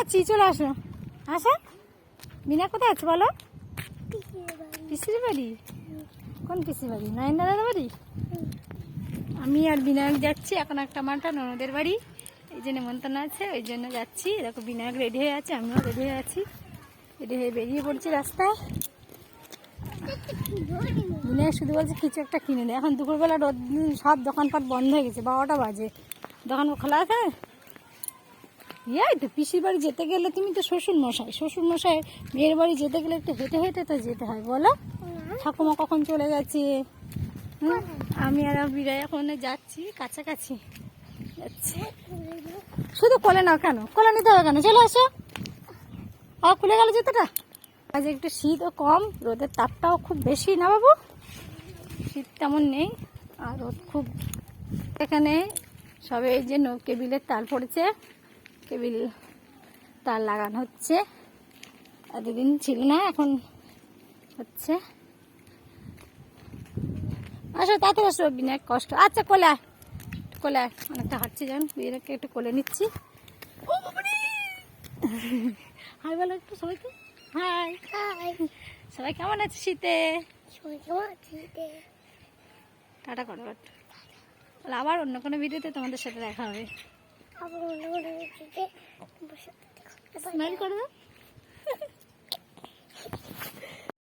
আচ্ছা চলে আসো। আসো। বিনা কোথায় আছে বলো? পিসির বাড়ি? কোন পিসির বাড়ি? নয়ন দাদার বাড়ি? আমি আর বিনায়ক যাচ্ছি, এখন একটা মাঠা ননদের বাড়ি। এই যে নেমন্তন্ন আছে, ওই জন্য যাচ্ছি। দেখো, বিনায়ক রেডি হয়ে আছে, আমিও রেডি হয়ে আছি। রেডি হয়ে বেরিয়ে পড়ছি রাস্তায়। বিনায়ক শুধু বলছে, কিছু একটা কিনে দে এখন দুপুরবেলা রোদ, সব দোকানপাট বন্ধ হয়ে গেছে, বারোটা বাজে। দোকান খোলা আছে? ইয়াই তো পিসির বাড়ি যেতে গেলে তুমি তো শ্বশুর মশাই শ্বশুর মশাই মেয়ের বাড়ি যেতে গেলে একটু হেঁটে হেঁটে তো যেতে হয়, বলো। ঠাকুমা কখন চলে গেছে? আমি আর বিরাই এখন যাচ্ছি, কাছাকাছি যাচ্ছি। শুধু কোলে নাও কেন? কোলে নিতে হবে কেন? চলে আসো। আ খুলে গেল জুতোটা? আজ একটু শীতও কম, রোদের তাপটাও খুব বেশি না বাবু? শীত তেমন নেই, আর রোদ খুব। এখানে সবে এই যে নো- কেবিলের তার পড়েছে। কেবিল তার লাগানো হচ্ছে। এতদিন ছিল না এখন হচ্ছে। আসো তাড়াতাড়ি আসো বিনায়ক কষ্ট। আচ্ছা কোলে আয়। কোলে আয় অনেকটা হাঁটছি যান বিনায়ককে একটু কোলে নিচ্ছি! হাই বলো একটু সবাইকে। হাই। সবাই কেমন আছে শীতে? টাটা করো। আবার অন্য কোনো ভিডিওতে তোমাদের সাথে দেখা হবে। স্মাইল করে দাও